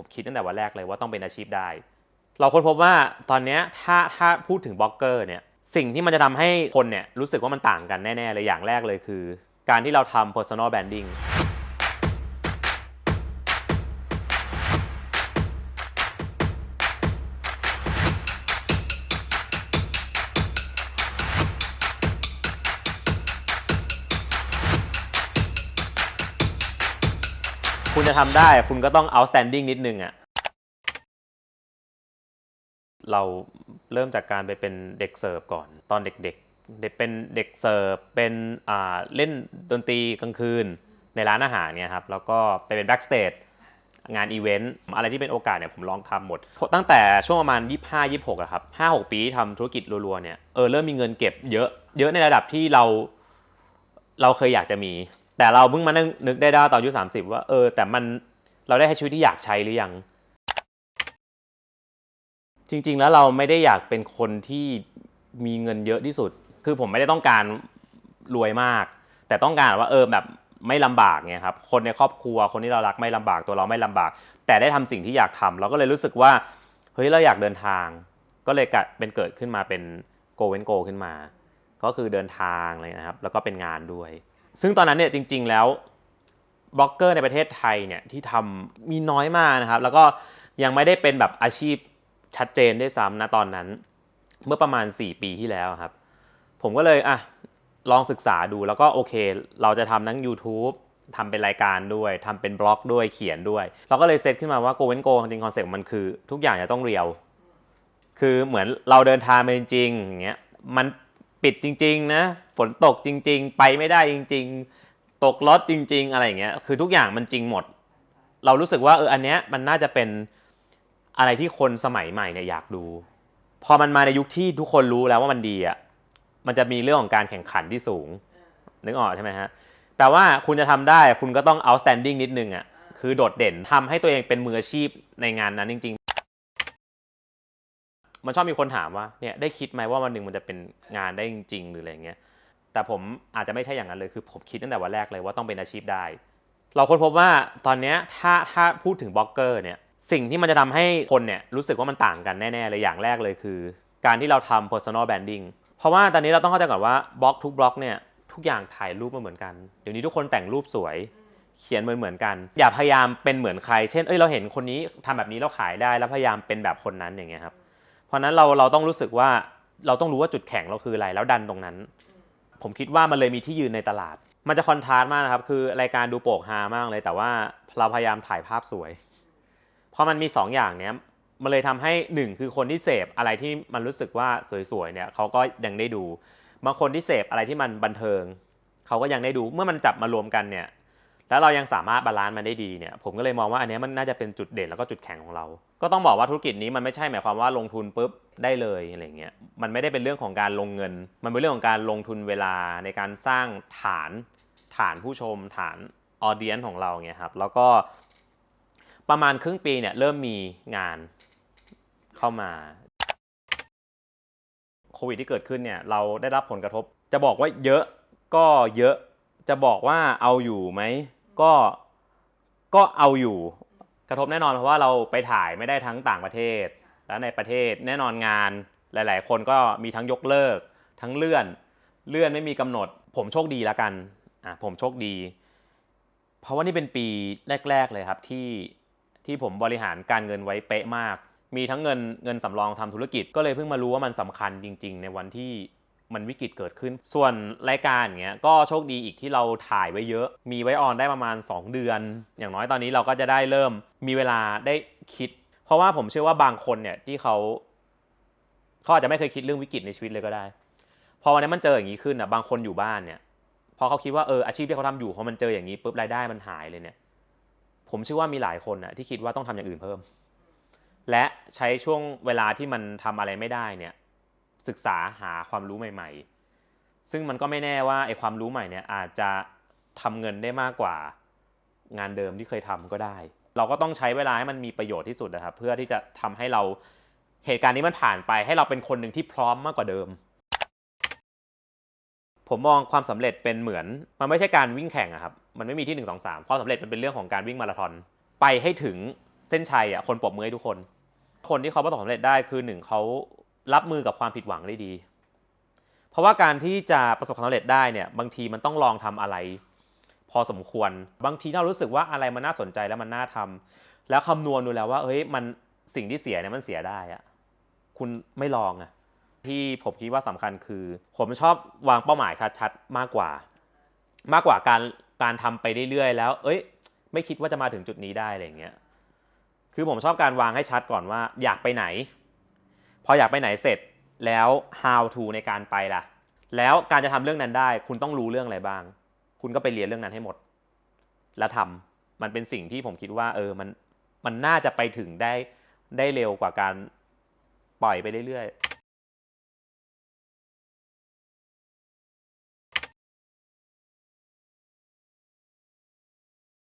ผมคิดตั้งแต่วันแรกเลยว่าต้องเป็นอาชีพได้ เราค้นพบว่าตอนนี้ถ้าถ้าพูดถึงบล็อกเกอร์เนี่ยสิ่งที่มันจะทำให้คนเนี่ยรู้สึกว่ามันต่างกันแน่ ๆ เลยอย่างแรกเลยคือ การที่เราทำ personal branding คุณจะทำได้คุณก็ต้อง outstanding นิดนึงอะ่ะเราเริ่มจากการไปเป็นเด็กเสิร์ฟก่อนตอนเด็กๆเด็กเป็นเด็กเสิร์ฟเป็นอ่าเล่นดนตรีกลางคืนในร้านอาหารเนี่ยครับแล้วก็ไปเป็นแบ็กสเตจงานอีเวนต์อะไรที่เป็นโอกาสเนี่ยผมลองทำหมด ตั้งแต่ช่วงประมาณ 25 26อะครับ5 6 ปีที่ทำธุรกิจรัวๆเนี่ยเออเริ่มมีเงินเก็บเยอะเยอะในระดับที่เรา เราเคยอยากจะมี แต่เราเพิ่งมานึกนึกได้ด้ตอนอายุ30ว่าเออแต่มันเราได้ใช้ชีวิตที่อยากใช้หรือยัง จริง ๆ แล้วเราไม่ได้อยากเป็นคนที่มีเงินเยอะที่สุด คือผมไม่ได้ต้องการรวยมาก แต่ต้องการว่าเออแบบไม่ลำบากเนี่ยครับ คนในครอบครัวคนที่เรารักไม่ลำบากตัวเราไม่ลำบาก แต่ได้ทำสิ่งที่อยากทำเราก็เลยรู้สึกว่าเฮ้ยเราอยากเดินทาง ก็เลยกะเป็นเกิดขึ้นมาเป็นโกเวนโกขึ้นมา ก็คือเดินทางอะไรนะครับ แล้วก็เป็นงานด้วย ซึ่งตอนนั้นเนี่ยจริง ๆ แล้วบล็อกเกอร์ในประเทศไทยเนี่ยที่ทำมีน้อยมากนะครับ แล้วก็ยังไม่ได้เป็นแบบอาชีพชัดเจนได้วยซ้ำนะตอนนั้น เมื่อประมาณ 4 ปีที่แล้วครับ ผมก็เลยอะลองศึกษาดูแล้วก็โอเค เราจะทำทั้ง YouTube ทำเป็นรายการด้วยทำเป็นบล็อกด้วยเขียนด้วย เราก็เลยเซตขึ้นมาว่า Go and Go จริงคอนเซ็ปต์มันคือ ทุกอย่างจะต้องเรียว คือเหมือนเราเดินทางไปจริงๆอย่างเงี้ยมัน ปิดจริง ๆ นะฝนตกจริง ๆ ไปไม่ได้จริง ๆ ตกรถจริง ๆ อะไรอย่างเงี้ยคือทุกอย่างมันจริงหมด เรารู้สึกว่าเอออันเนี้ยมันน่าจะเป็นอะไรที่คนสมัยใหม่เนี่ยอยากดู พอมันมาในยุคที่ทุกคนรู้แล้วว่ามันดีอะมันจะมีเรื่องของการแข่งขันที่สูงนึกออกใช่ไหมฮะแต่ว่าคุณจะทำได้คุณก็ต้อง outstanding นิดนึงอะคือโดดเด่นทำให้ตัวเองเป็นมืออาชีพในงานนั้นจริง ๆ มันชอบมีคนถามว่าเนี่ยได้คิดไหมว่าวันหนึ่งมันจะเป็นงานได้จริง ๆ หรืออะไรเงี้ยแต่ผมอาจจะไม่ใช่อย่างนั้นเลยคือผมคิดตั้งแต่วันแรกเลยว่าต้องเป็นอาชีพได้ เราค้นพบว่าตอนนี้ถ้าถ้าพูดถึงบล็อกเกอร์เนี่ยสิ่งที่มันจะทำให้คนเนี่ยรู้สึกว่ามันต่างกันแน่ๆเลยอย่างแรกเลยคือ การที่เราทำ personal branding เพราะว่าตอนนี้เราต้องเข้าใจก่อนว่าบล็อกทุกบล็อกเนี่ยทุกอย่างถ่ายรูปมาเหมือนกัน เดี๋ยวนี้ทุกคนแต่งรูปสวย เขียนเหมือนเหมือนกัน อย่าพยายามเป็นเหมือนใคร เช่น เอ้ยเราเห็นคนนี้ทำแบบนี้เราขายได้แล้วพยายามเป็นแบบคนนั้นอย่างเงี้ยครับ เพราะฉะนั้นเราเราต้องรู้สึกว่าเราต้องรู้ว่าจุดแข็งเราคืออะไรแล้วดันตรงนั้น ผมคิดว่ามันเลยมีที่ยืนในตลาด มันจะคอนทราสต์มากนะครับ คือรายการดูโปกฮามากเลย แต่ว่าเราพยายามถ่ายภาพสวยพอมันมี 2 อย่างเนี้ยมันเลยทำให้หนึ่งคือคนที่เสพอะไรที่มันรู้สึกว่าสวยๆเนี่ยเขาก็ยังได้ดู บางคนที่เสพอะไรที่มันบันเทิง เขาก็ยังได้ดูเมื่อมันจับมารวมกันเนี่ย แล้วเรายังสามารถบาลานซ์มันได้ดีเนี่ยผมก็เลยมองว่าอันนี้มันน่าจะเป็นจุดเด่นแล้วก็จุดแข็งของเรา ก็ต้องบอกว่าธุรกิจนี้มันไม่ใช่หมายความว่าลงทุนปุ๊บได้เลยอะไรเงี้ยมันไม่ได้เป็นเรื่องของการลงเงิน มันเป็นเรื่องของการลงทุนเวลาในการสร้างฐานฐานผู้ชม ฐานออเดียนของเราเงี้ยครับแล้วก็ประมาณครึ่งปีเนี่ยเริ่มมีงานเข้ามาโควิดที่เกิดขึ้นเนี่ยเราได้รับผลกระทบ จะบอกว่าเยอะก็เยอะจะบอกว่าเอาอยู่ไหม ก็ก็เอาอยู่กระทบแน่นอนเพราะว่าเราไปถ่ายไม่ได้ทั้งต่างประเทศ และในประเทศแน่นอนงานหลาย ๆ คนก็มีทั้งยกเลิก ทั้งเลื่อน เลื่อนไม่มีกำหนด ผมโชคดีแล้วกันอะผมโชคดี เพราะว่านี่เป็นปีแรก ๆ เลยครับที่ที่ผมบริหารการเงินไว้เป๊ะมาก มีทั้งเงินเงินสำรองทำธุรกิจก็เลยเพิ่งมารู้ว่ามันสำคัญจริง ๆ ในวันที่ มันวิกฤตเกิดขึ้น ส่วนรายการอย่างเงี้ยก็โชคดีอีกที่เราถ่ายไว้เยอะ มีไว้ออนได้ประมาณ 2 เดือน อย่างน้อยตอนนี้เราก็จะได้เริ่มมีเวลาได้คิด เพราะว่าผมเชื่อว่าบางคนเนี่ยที่เขาเขาอาจจะไม่เคยคิดเรื่องวิกฤตในชีวิตเลยก็ได้ พอวันนี้มันเจออย่างนี้ขึ้นอะบางคนอยู่บ้านเนี่ยพอเขาคิดว่าเอออาชีพที่เขาทำอยู่พอมันเจออย่างนี้ปุ๊บรายได้มันหายเลยเนี่ย ผมเชื่อว่ามีหลายคนนะที่คิดว่าต้องทำอย่างอื่นเพิ่ม และใช้ช่วงเวลาที่มันทำอะไรไม่ได้เนี่ย ศึกษาหาความรู้ใหม่ ๆ ซึ่งมันก็ไม่แน่ว่าไอ้ความรู้ใหม่เนี่ยอาจจะทำเงินได้มากกว่างานเดิมที่เคยทำก็ได้ เราก็ต้องใช้เวลาให้มันมีประโยชน์ที่สุดนะครับ เพื่อที่จะทำให้เราเหตุการณ์นี้มันผ่านไป ให้เราเป็นคนหนึ่งที่พร้อมมากกว่าเดิม ผมมองความสำเร็จเป็นเหมือน มันไม่ใช่การวิ่งแข่งอะครับ มันไม่มีที่1 2 3ความสำเร็จมันเป็นเรื่องของการวิ่งมาราธอน ไปให้ถึงเส้นชัยอะคนปรบมือให้ทุกคน คนที่เขาประสบความสำเร็จได้คือหนึ่งเขา รับมือกับความผิดหวังได้ดี เพราะว่าการที่จะประสบความสำเร็จได้เนี่ยบางทีมันต้องลองทำอะไร พอสมควร บางทีเรารู้สึกว่าอะไรมันน่าสนใจแล้วมันน่าทำแล้วคำนวณดูแล้วว่าเฮ้ยมันสิ่งที่เสียเนี่ยมันเสียได้อะคุณไม่ลองอะที่ผมคิดว่าสำคัญคือ ผมชอบวางเป้าหมายชัดๆ มากกว่า มากกว่าการการทำไปเรื่อยๆแล้ว เอ้ย ไม่คิดว่าจะมาถึงจุดนี้ได้อะไรเงี้ยคือผมชอบการวางให้ชัดก่อนว่า อยากไปไหน ออยากไปไหนเสร็จแล้ว how to ในการไปล่ะ แล้วการจะทำเรื่องนั้นได้ คุณต้องรู้เรื่องอะไรบ้าง คุณก็ไปเรียนเรื่องนั้นให้หมด แล้วทำมันเป็นสิ่งที่ผมคิดว่า เออมันมันน่าจะไปถึงได้ได้เร็วกว่าการปล่อยไปเรื่อยๆ